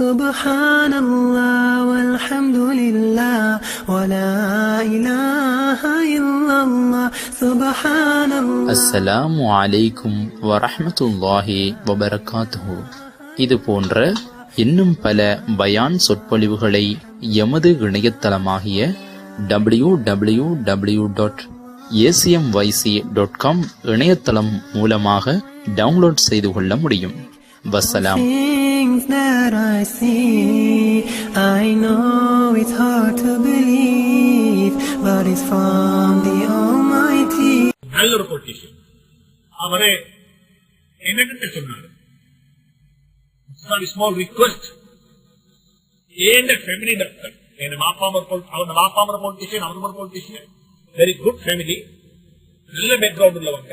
سبحان الله والحمد لله ولا إله إلا الله سبحان الله அஸ்ஸலாமு அலைக்கும் வரஹ்மத்துல்லாஹி வபரகாத்துஹு இது போன்ற இன்னும் பல பயான் சொற்பொழிவுகளை எமது இணையதளமாகிய W W W dot ACMYC dot com இணையதளம் மூலமாக டவுன்லோட் செய்து கொள்ள முடியும் வசலாம் Things that I see, I know it's hard to believe, but it's from the Almighty. நல்ல ஒரு பொலிட்டீஷியன் அவரே என்கிட்ட சொன்னாரு. ஸ்மால் ரிக்வெஸ்ட் ஏண்ட ஃபேமிலி டாக்டர் என் மாப்பாமர் அவங்க மாப்பாமர் பொலிட்டிஷியன் அவங்க பொலிட்டிஷியன் வெரி குட் ஃபேமிலி நல்ல பேக்ரவுண்ட் உள்ளவங்க.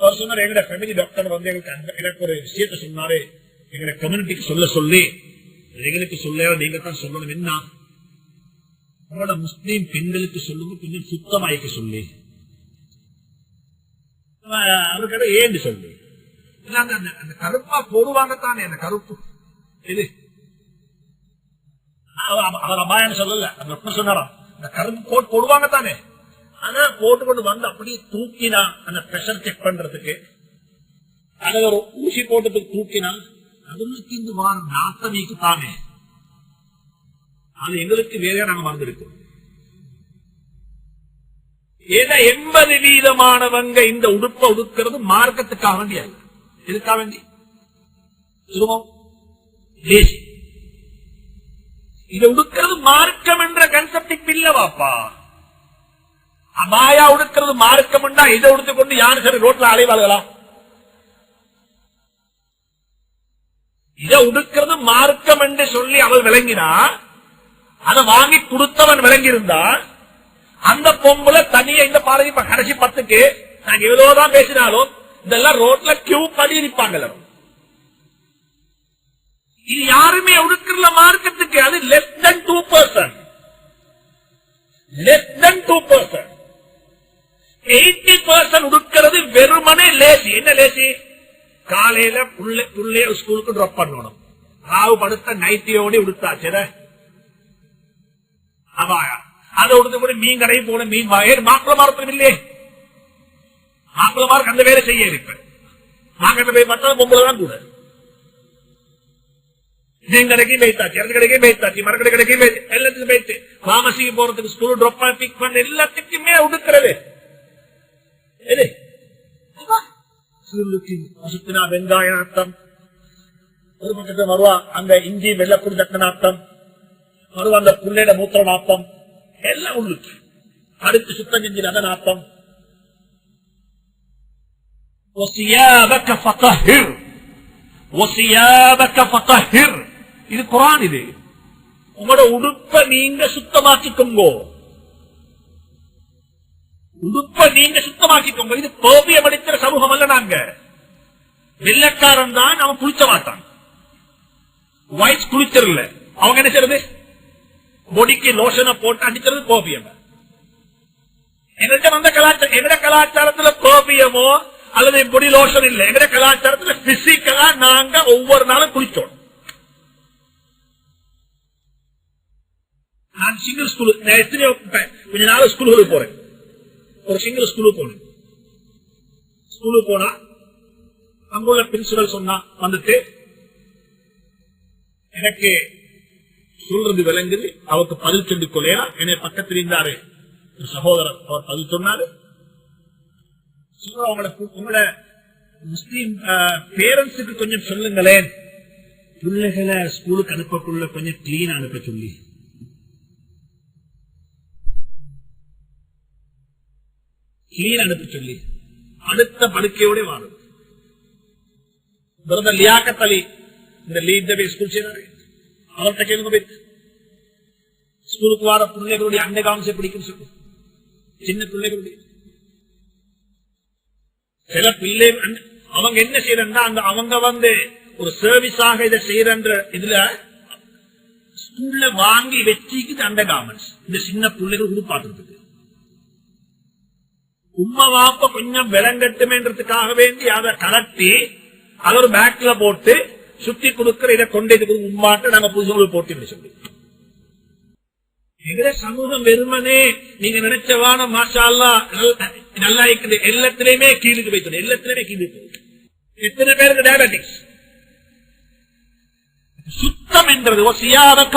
அவர் சொன்னார் எங்க ஃபேமிலி டாக்டர் வந்து எங்களுக்கு எனக்கு ஒரு விஷயத்த சொன்னாரு. எங்க கம்யூனிட்டிக்கு சொல்ல சொல்லி எங்களுக்கு சொல்ல நீங்க தான் சொல்லணும். என்ன? உங்களோட முஸ்லீம் பெண்களுக்கு சொல்லுங்க கொஞ்சம் சுத்தமாய்க்க சொல்லி. அவர்கிட்ட ஏன்னு சொல்லு. அந்த கருப்பா போடுவாங்க தானே அந்த கருப்பு. இது. அவர் அபாயம் சொல்லல? அந்த சொன்னாராம் அந்த கருப்பு போட்டு போடுவாங்க தானே ஆனா போட்டு கொண்டு வந்து அப்படியே தூக்கினா அந்த பிரஷர் செக் பண்றதுக்கு. அதுல ஒரு ஊசி போட்டதுக்கு தூக்கினா அதுக்கு இந்த வாரம் நாத்தமிக்கு தானே அது எங்களுக்கு வேற நாங்க வந்திருக்கோம். ஏன்னா எண்பது வீதமானவங்க இந்த உடுப்பை உடுக்கிறது மார்க்கத்துக்காக வேண்டிய? அல்ல. எதுக்காக வேண்டி? சுருமம் இதை உடுக்கிறது மார்க்கம் என்ற கன்செப்டுக்கு இல்லவாப்பா. அபாயா உடுக்கிறது மார்க்கம் என்றா இதை உடுத்து கொண்டு யாரு சரி ரோட்ல அலைவார்களா இதை உடுக்கிறது மார்க்கம் என்று சொல்லி அவள் விளங்கினா அதை வாங்கி கொடுத்தவன் விளங்கி இருந்தா அந்த பொம்பளை தனியா இந்த பாரதி கடைசி பத்துக்கு நாங்க எவ்வளவுதான் பேசினாலும் இதெல்லாம் ரோட்ல கியூ படி இருப்பாங்க இது யாருமே உடுக்கிறல மார்க்கத்துக்கு அது less than two percent less than two percent eighty percent உடுக்கிறது வெறுமனே லேசி என்ன லேசி காலையில புள்ள புள்ளைய ஸ்கூலுக்கு ட்ராப் பண்ணணும். ராவு படுத்த நைட்டியோட விடுத்தாச்சு அபாயா அதை உடுத்து கூட மீன் கடை போன மீன் வாங்க. மாப்பிள மரத்தில் இல்லையே. மாப்பிள அந்த வேலை செய்ய இருப்பேன் மாங்கட்ட போய் பார்த்தா பொம்பளை தான் கூட. மீன் கடைக்கும் போய்த்தாச்சு இறந்து கடைக்கே போய்த்தாச்சு மரக்கடை கடைக்கே எல்லாத்துக்கும் போயிட்டு பாமசிக்கு போறதுக்கு ஸ்கூல் ட்ராப் பண்ண பிக் பண்ண எல்லாத்துக்குமே உடுக்கிறது அர்த்தம் வெங்காயம் அர்த்தம் ஒரு பக்கத்துல வருவா அங்க இஞ்சி வெள்ளக்குடி தக்கன அர்த்தம் வருவா அந்த புள்ளையில மூத்திர நாத்தம் எல்லாம் உள்ளுக்கு. அடுத்து சுத்தம் செஞ்சு அதன் அர்த்தம் இது குரான் இது. உங்களோட உடுப்ப நீங்க சுத்தமாக்கிக்கோங்க. உடுப்ப நீங்க சுத்தமாக்கிக்கோங்க. இது கோபியம் அளிக்கிற சமூகம் அல்ல நாங்க. வெள்ளக்காரன் தான் அவன் குளிச்ச மாட்டான். ஒயிட் குளிச்சிடல அவங்க என்ன செய்யறது பொடிக்கு லோஷனை போட்டு அடிக்கிறது கோபியம். எங்கள்கிட்ட வந்த கலாச்சாரம் எங்கட கலாச்சாரத்துல கோபியமோ அல்லது பொடி லோஷன் இல்ல. எங்கட கலாச்சாரத்துல பிசிக்கலா நாங்க ஒவ்வொரு நாளும் குளிச்சோம். நான் சிங்கிள் ஸ்கூல் எத்தனையோ கொஞ்ச நாள் ஸ்கூலுக்கு போறேன். ஒரு சிங்கிள் ஸ்கூலுக்கு போனேன். ஸ்கூலுக்கு போனா அங்குள்ள பிரின்சிபல் சொன்னா வந்துட்டு எனக்கு சொல்றது விளங்குது. அவருக்கு பதில் சொல்லி கொள்ளையா என்னை பக்கத்தில் இருந்தாரு. ஒரு சகோதரர் அவர் பதில் சொன்னாரு. சொல்றேன், உங்களோட முஸ்லீம் பேரண்ட்ஸுக்கு கொஞ்சம் சொல்லுங்களேன். பிள்ளைகளை ஸ்கூலுக்கு அனுப்பக்குள்ள கொஞ்சம் கிளீன் அனுப்ப சொல்லி. கிளீன் அனுப்பி சொல்லி அடுத்த படுக்கையோட வாழும். பிரதர் லியாக்கத் அலி இந்த லீட் ஸ்கூல் செய்யறாரு அவர்கிட்ட ஸ்கூலுக்கு வர பிள்ளைகளுடைய அண்டை காமிச்சு பிடிக்கும் சொல்லு. சின்ன பிள்ளைகளுடைய. சில பிள்ளை அவங்க என்ன செய்யறா அந்த அவங்க வந்து ஒரு சர்வீஸாக இதை செய்யறன்ற இதுல ஸ்கூல்ல வாங்கி வச்சுக்குது அண்டர் கார்மெண்ட்ஸ் இந்த சின்ன பிள்ளைகள் உடுப்பாட்டுறதுக்கு உம்மை வாப்ப கொஞ்சம் விளங்கட்டுமேன்றதுக்காக வேண்டி அதை கலட்டி அதை ஒரு பேக்ல போட்டு சுத்தி கொடுக்கிற இதை கொண்டே உம்மாட்ட நாங்க புதுசு போட்டு சொல்லி. எங்க சமூகம் வெறுமனே நீங்க நினைச்சவான மாஷா நல்லா இருக்குது. எல்லாத்திலயுமே கீழுக்கு வைக்கணும் எல்லாத்திலயுமே கீழுக்கு எத்தனை பேருக்கு டயபெட்டிக்ஸ் சுத்தம் என்றது. ஒசியாதக்க